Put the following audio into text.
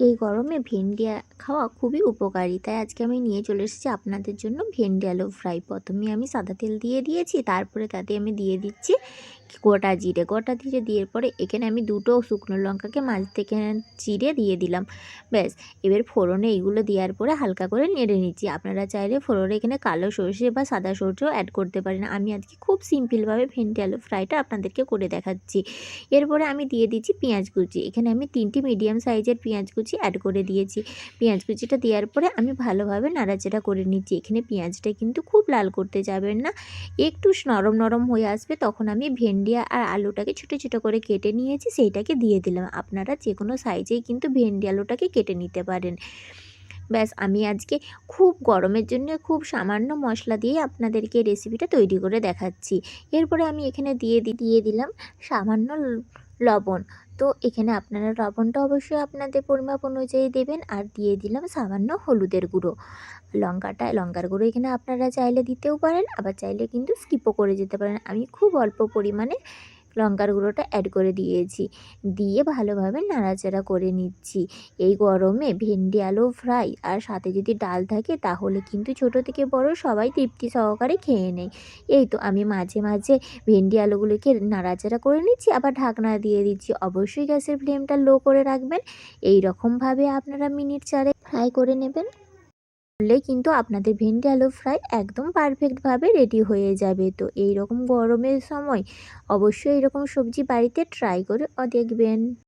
এই গরমে ভেন্ডি আ- খাওয়া খুবই উপকারী। তাই আজকে আমি নিয়ে চলে এসেছি আপনাদের জন্য ভেন্ডি আলু ফ্রাই প্রথমে আমি সাদা তেল দিয়ে দিয়েছি, তারপরে তাতে আমি দিয়ে দিচ্ছি গোটা জিরে। গোটা জিরে দিয়ে পরে এখানে আমি দুটো শুকনো লঙ্কাকে মাছ থেকে চিড়ে দিয়ে দিলাম। ব্যাস, এবার ফোড়নে এইগুলো দেওয়ার পরে হালকা করে নেড়ে নিচ্ছি। আপনারা চাইলে ফোড়নে এখানে কালো সর্ষে বা সাদা সর্ষেও অ্যাড করতে পারেন। আমি আজকে খুব সিম্পলভাবে ভেন্ডি আলু ফ্রাইটা আপনাদেরকে করে দেখাচ্ছি। এরপরে আমি দিয়ে দিচ্ছি পেঁয়াজ কুচি। এখানে আমি তিনটি মিডিয়াম সাইজের পেঁয়াজ কুচি অ্যাড করে দিয়েছি। পেঁয়াজ কুচিটা দেওয়ার পরে আমি ভালোভাবে নাড়াচাড়া করে নিচ্ছি। এখানে পেঁয়াজটা কিন্তু খুব লাল করতে যাবেন না। একটু নরম নরম হয়ে আসবে তখন আমি ভেন্ডি আর আলুটাকে ছোটো ছোটো করে কেটে নিয়েছি, সেইটাকে দিয়ে দিলাম। আপনারা যে কোনো সাইজেই কিন্তু ভেন্ডি আলুটাকে কেটে নিতে পারেন। ব্যাস, আমি আজকে খুব গরমের জন্য খুব সামান্য মশলা দিয়ে আপনাদেরকে রেসিপিটা তৈরি করে দেখাচ্ছি। এরপরে আমি এখানে দিয়ে দিয়ে দিলাম সামান্য লবণ। তো এখানে আপনারা লবণটা অবশ্যই আপনাদের পরিমাপ অনুযায়ী দেবেন আর দিয়ে দিলাম সামান্য হলুদের গুঁড়ো। লঙ্কাটা, লঙ্কার গুঁড়ো এখানে আপনারা চাইলে দিতেও পারেন, আবার চাইলে কিন্তু স্কিপও করে যেতে পারেন। আমি খুব অল্প পরিমাণে লঙ্কার গুঁড়োটা অ্যাড করে দিয়েছি। দিয়ে ভালোভাবে নাড়াচাড়া করে নিচ্ছি। এই গরমে ভেন্ডি, আলু ফ্রাই আর সাথে যদি ডাল থাকে তাহলে কিন্তু ছোট থেকে বড় সবাই তৃপ্তি সহকারে খেয়ে নেয়। এই তো আমি মাঝে মাঝে ভেন্ডি, আলুগুলোকে নাড়াচাড়া করে নিচ্ছি, আবার ঢাকনা দিয়ে দিচ্ছি। অবশ্যই গ্যাসের ফ্লেমটা লো করে রাখবেন। এই রকমভাবে আপনারা মিনিট চারে ফ্রাই করে নেবেন। করলেই কিন্তু আপনাদের ভেন্ডি আলু ফ্রাই একদম পারফেক্টভাবে রেডি হয়ে যাবে। তো এই রকম গরমের সময় অবশ্যই এরকম সবজি বাড়িতে ট্রাই করে দেখবেন।